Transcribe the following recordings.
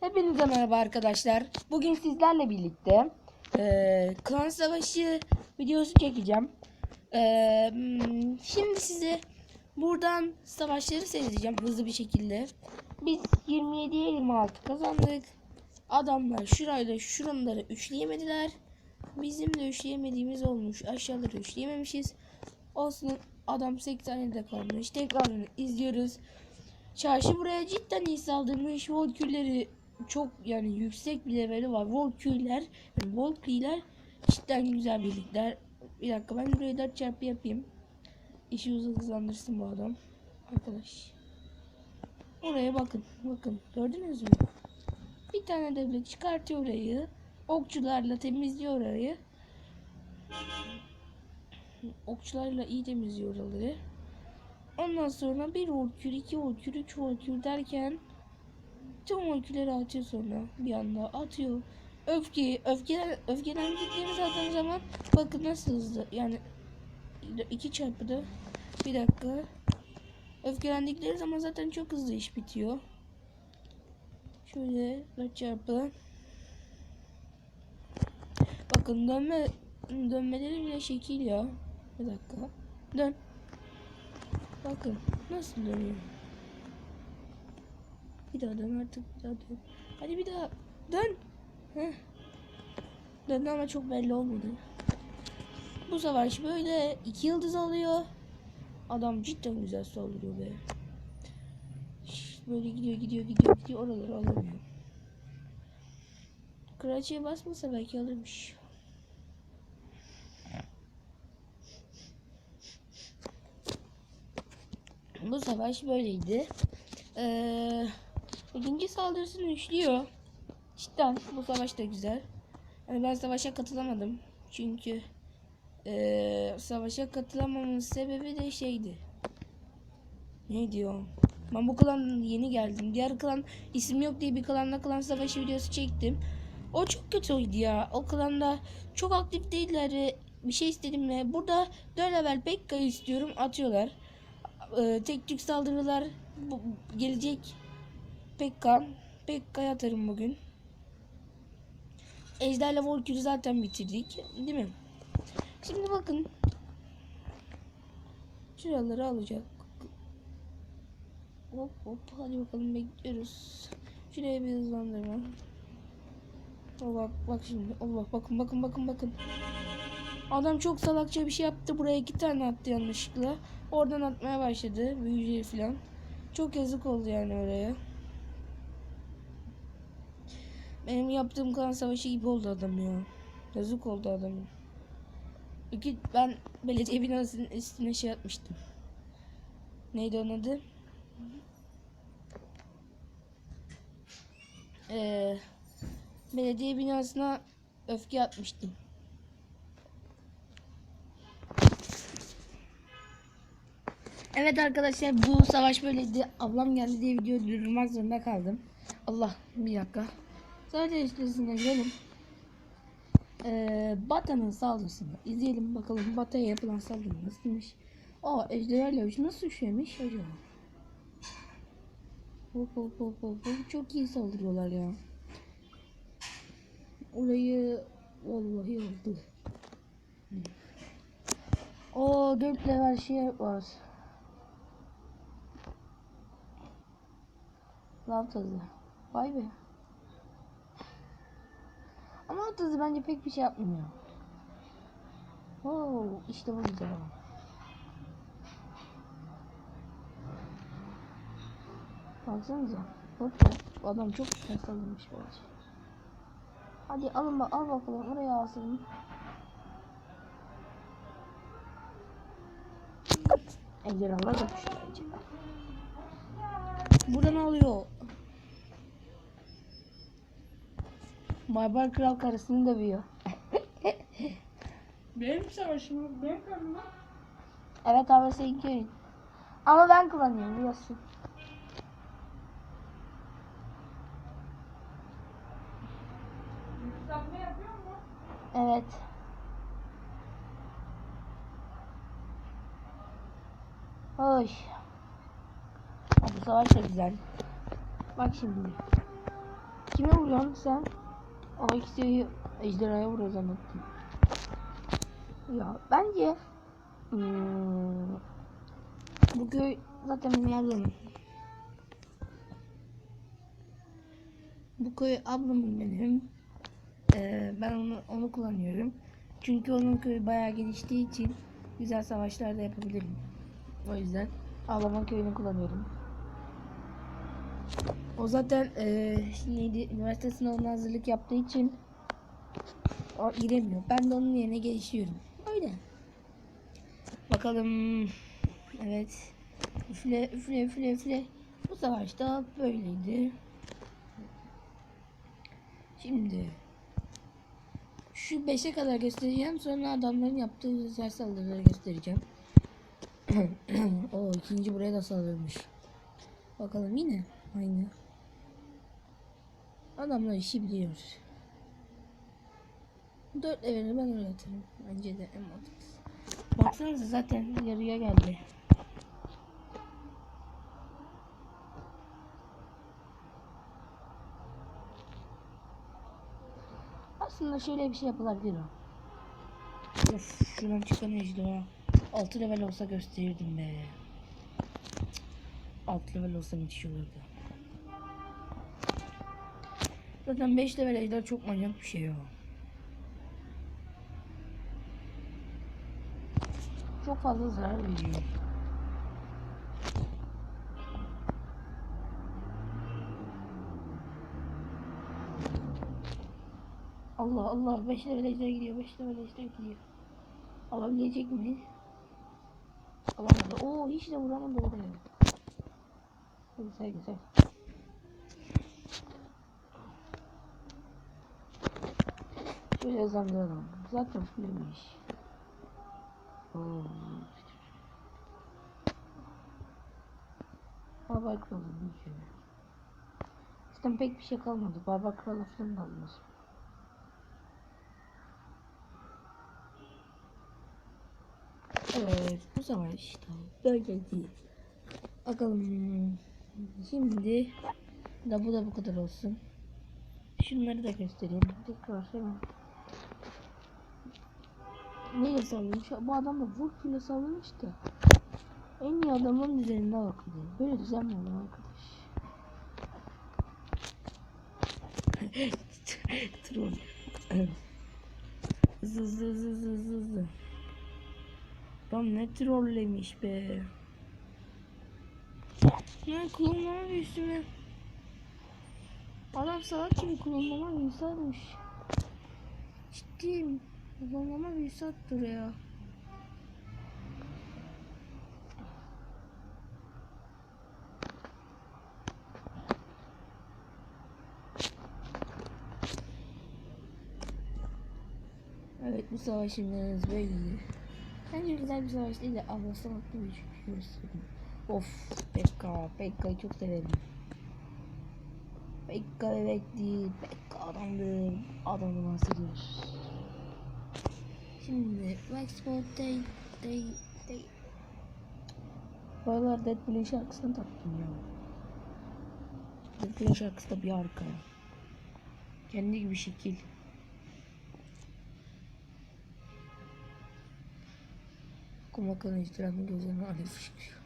Hepinize merhaba arkadaşlar. Bugün sizlerle birlikte eee klan savaşı videosu çekeceğim. Eee, hmm, şimdi size buradan savaşları seyredeceğim hızlı bir şekilde. Biz 27'ye 26 kazandık. Adamlar şurayla şuraları üçleyemediler. Bizim de üçleyemediğimiz olmuş. Aşağıları üçleyememişiz. Olsun adam 80'de kalmış. Tekrarını izliyoruz. Çarşı buraya cidden iyi saldırmış. Volkülleri çok yani yüksek bir leveli var. Volküller, yani Volküller cidden güzel birlikler. Bir dakika ben buraya 4 çarpı yapayım. İşi hızlandırsın bu adam. Arkadaş. Oraya bakın. Bakın. Gördünüz mü? Bir tane devlet çıkartıyor orayı. Okçularla temizliyor orayı. Okçularla iyi temizliyor oraları. Ondan sonra bir volkür, iki volkür, üç volkür derken volkürleri atıyor sonra bir anda atıyor. Öfke, öfke, öfkelendikleri zaten zaman bakın nasıl hızlı yani iki çarpıda bir dakika öfkelendikleri zaman zaten çok hızlı iş bitiyor. Şöyle 4 çarpı bakın dönme dönmeleri bile şekil ya. Bir dakika. Dön. Bakın nasıl dönüyor. Bir daha dön artık bir daha dön. Hadi bir daha dön. Heh. Döndü ama çok belli olmadı. Bu savaş böyle iki yıldız alıyor. Adam cidden güzel saldırıyor be. Böyle gidiyor gidiyor gidiyor gidiyor oraları alamıyor. Kraliçeye basmasa belki alırmış. Bu savaş böyleydi. Ee, ikinci saldırısını üçlüyor. Cidden bu savaş da güzel. Yani ben savaşa katılamadım. Çünkü ee, savaşa katılamamın sebebi de şeydi. Ne diyor? Ben bu klan yeni geldim. Diğer klan isim yok diye bir klanla klan savaşı videosu çektim. O çok kötüydü ya. O klanda çok aktif değiller. Bir şey istedim ve burada 4 level Pekka'yı istiyorum atıyorlar e, tek tük saldırılar bu, gelecek. Pekka. Pekka'ya atarım bugün. Ejderle Volkür'ü zaten bitirdik. Değil mi? Şimdi bakın. Şuraları alacak. Hop hop hadi bakalım bekliyoruz. Şuraya bir hızlandırma. Allah bak şimdi. Allah bakın bakın bakın bakın. Adam çok salakça bir şey yaptı. Buraya iki tane attı yanlışlıkla. Oradan atmaya başladı. Büyücü falan. Çok yazık oldu yani oraya. Benim yaptığım kan savaşı gibi oldu adam ya. Yazık oldu adamın. İki, ben belediye binasının üstüne şey atmıştım. Neydi onun adı? Ee, belediye binasına öfke atmıştım. Evet arkadaşlar bu savaş böyleydi. Ablam geldi diye videoyu durdurmak zorunda kaldım. Allah bir dakika. Sadece üstesine girelim. Ee, Bata'nın saldırısını izleyelim bakalım Bata'ya yapılan saldırı nasılmış. Aa ejderha uç nasıl üşüyemiş acaba? Hop hop hop hop hop çok iyi saldırıyorlar ya. Orayı vallahi oldu. O 4 level şey var. Lav tazı. Vay be. Ama o tazı bence pek bir şey yapmıyor. Oo, işte bu güzel. Baksanıza. Hop hop. Adam çok güzel sallamış bence. Hadi alın bak al bakalım oraya alsın. Ejderhalar da düştü bence. Buradan alıyor. Barbar kral karısını dövüyor. Benim savaşım, benim karnım. Evet abi seninki oyun. Ama ben kullanıyorum biliyorsun. Yükseltme yapıyor mu? Evet. Hoş. Bu savaş da güzel. Bak şimdi. Kime vuruyorsun sen? İkisi ejderhaya vuruyor zannettim. Ya bence hmm, bu köy zaten benim ablamın. Bu köy ablamın benim. Ee, ben onu onu kullanıyorum. Çünkü onun köyü bayağı geliştiği için güzel savaşlar da yapabilirim. O yüzden ablamın köyünü kullanıyorum. O zaten eee neydi, üniversite sınavına hazırlık yaptığı için o giremiyor. Ben de onun yerine gelişiyorum. Öyle. Bakalım. Evet. Üfle üfle üfle üfle. Bu savaşta böyleydi. Şimdi şu 5'e kadar göstereceğim. Sonra adamların yaptığı özel saldırıları göstereceğim. o ikinci buraya da saldırmış. Bakalım yine aynı. Adamlar işi biliyor. Dört leveli ben öyle atarım. Bence de en mantıklısı. Baksanıza zaten yarıya geldi. Aslında şöyle bir şey yapılabilir o. Of şuradan çıkan ejderha. 6 level olsa gösterirdim be. 6 level olsa müthiş olurdu. Zaten 5 level ejder çok manyak bir şey o. Çok fazla zarar veriyor. Allah Allah 5 level ejder gidiyor 5 level ejder gidiyor. Alabilecek mi? Alamadı. Oo hiç de vuramadı oraya. Güzel güzel. Şöyle zamlayalım. Zaten fullmiş. Oo. Barbar kralı şey. Zaten pek bir şey kalmadı. Barbar kralı falan da. Evet bu sefer işte böyle değil. Bakalım şimdi da bu da bu kadar olsun. Şunları da göstereyim. Tekrar hemen. Neyle sallamış? Bu adam da vur file sallamış da. En iyi adamın üzerinde bakın. Böyle düzen mi olur arkadaş? Troll. Hızlı hızlı hızlı hızlı hızlı hızlı. Lan ne trollemiş be. Ne klonlama büyüsü mü? Adam salak gibi klonlama büyüsü atmış. Ciddiyim. Klonlama büyüsü attı ya. Evet bu savaşımız böyleydi. Bence güzel bir savaş değil de anlasamaklı bir şey gösterdim. Of Pekka, Pekka'yı çok severim. Pekka bebek değil, Pekka adamdır. Adamı bahsediyor. Şimdi Waxport Day, Day, Day. Bu aralar Deadpool'un şarkısını taktım ya. Deadpool'un şarkısı da bir arka. Kendi gibi şekil. Kumakan ejderhanın gözlerine alev fışkırıyor.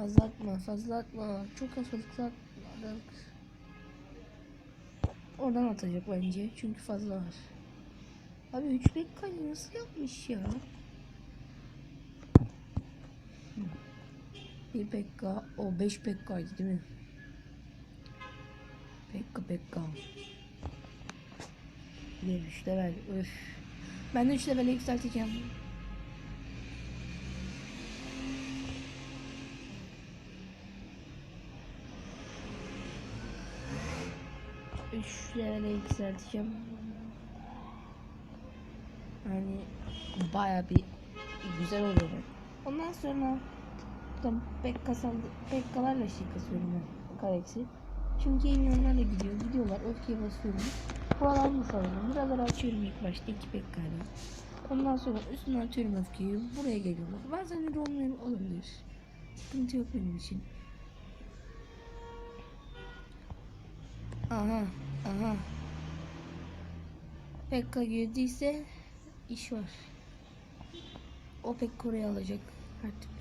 Fazla atma, fazla atma. Çok fazla atma. Oradan atacak bence. Çünkü fazla var. Abi 3 bekkayı nasıl yapmış ya? Bir pekka, o 5 pekkaydı değil mi? Pekka pekka. Bir 3 level. Öf. Ben de 3 level'e yükselteceğim. Üç level'e yükselteceğim. Yani baya bir güzel olur. Ondan sonra da Pekka saldı, Pekkalarla şey kasıyorum ben. Kareksi. Çünkü yeni onlarla gidiyor. Gidiyorlar. Öfkeye basıyorum. Buralar mı salıyorum? Buraları açıyorum ilk başta. iki Pekka'yla. Ondan sonra üstüne atıyorum öfkeyi. Buraya geliyorlar. Bazen öyle olmayan olabilir. Sıkıntı yok benim için. Aha, aha. Pekka girdiyse iş var. O Pekka oraya alacak türlü.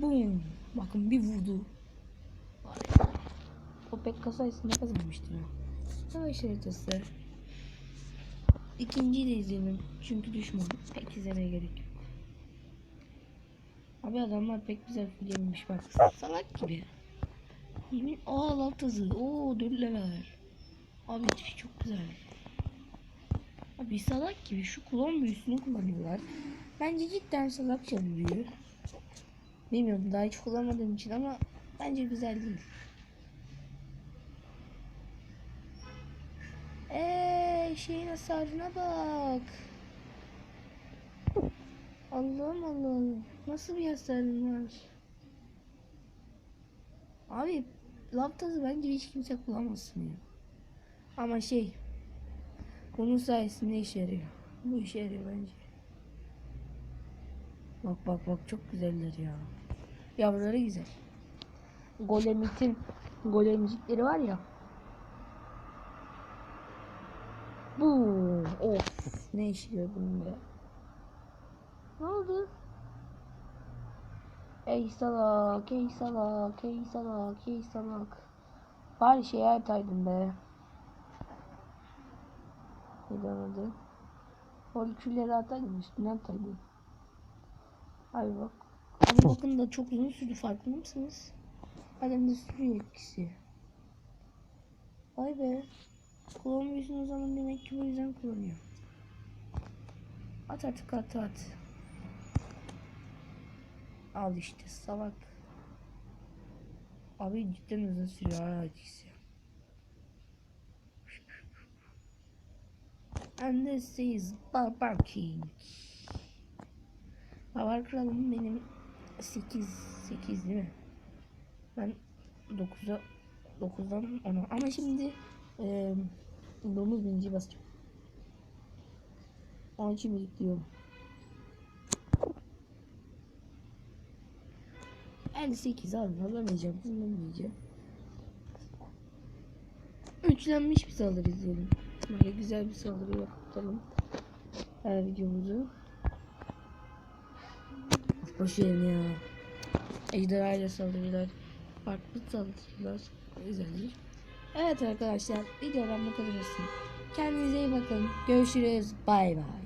Boom. Bakın bir vurdu. O Pekka sayesinde kazanmıştır ha. Savaş haritası. İkinciyi de izleyelim. Çünkü düşman. Pek izlemeye gerek yok. Abi adamlar pek güzel filmmiş bak. Salak gibi. Yemin aa lav tazı. Oo 4 level. Abi çok güzel. Abi salak gibi şu klon büyüsünü kullanıyorlar. Bence cidden salakça bir büyü. Bilmiyorum daha hiç kullanmadığım için ama bence güzel değil. Eee şeyin hasarına bak. Allah'ım Allah'ım. Nasıl bir hasarın var? Abi laptazı bence hiç kimse kullanmasın ya. Ama şey bunun sayesinde işe yarıyor. Bu işe yarıyor bence. Bak bak bak çok güzeller ya. Yavruları güzel. Golemit'in golemcikleri var ya. Bu of ne işe yarıyor bunun be. Ne oldu? Ey salak, ey salak, ey salak, ey salak. Bari şey ataydın be. Neden adı? Molekülleri ataydın üstüne ataydın. Abi bak. Abi bakın da çok uzun sürdü farkında mısınız? Halen de sürüyor etkisi. Vay be. Kullanmıyorsun o zaman demek ki bu yüzden kullanıyor. At artık at at. Al işte salak. Abi cidden uzun sürüyor etkisi. And this is Barbar King. Barbar kralım benim 8 8 değil mi? Ben 9'a 9'dan 10'a ama şimdi e, domuz birinci basacağım. Onun için birikliyorum. 58 abi alamayacağım. Alamayacağım. Üçlenmiş bir saldırı izleyelim. Böyle güzel bir saldırı yapalım. Her videomuzu. Of boş verin ya. Ejderhayla saldırılar. Farklı saldırılar. Güzeldir. Evet arkadaşlar videodan bu kadar olsun. Kendinize iyi bakın. Görüşürüz. Bay bay.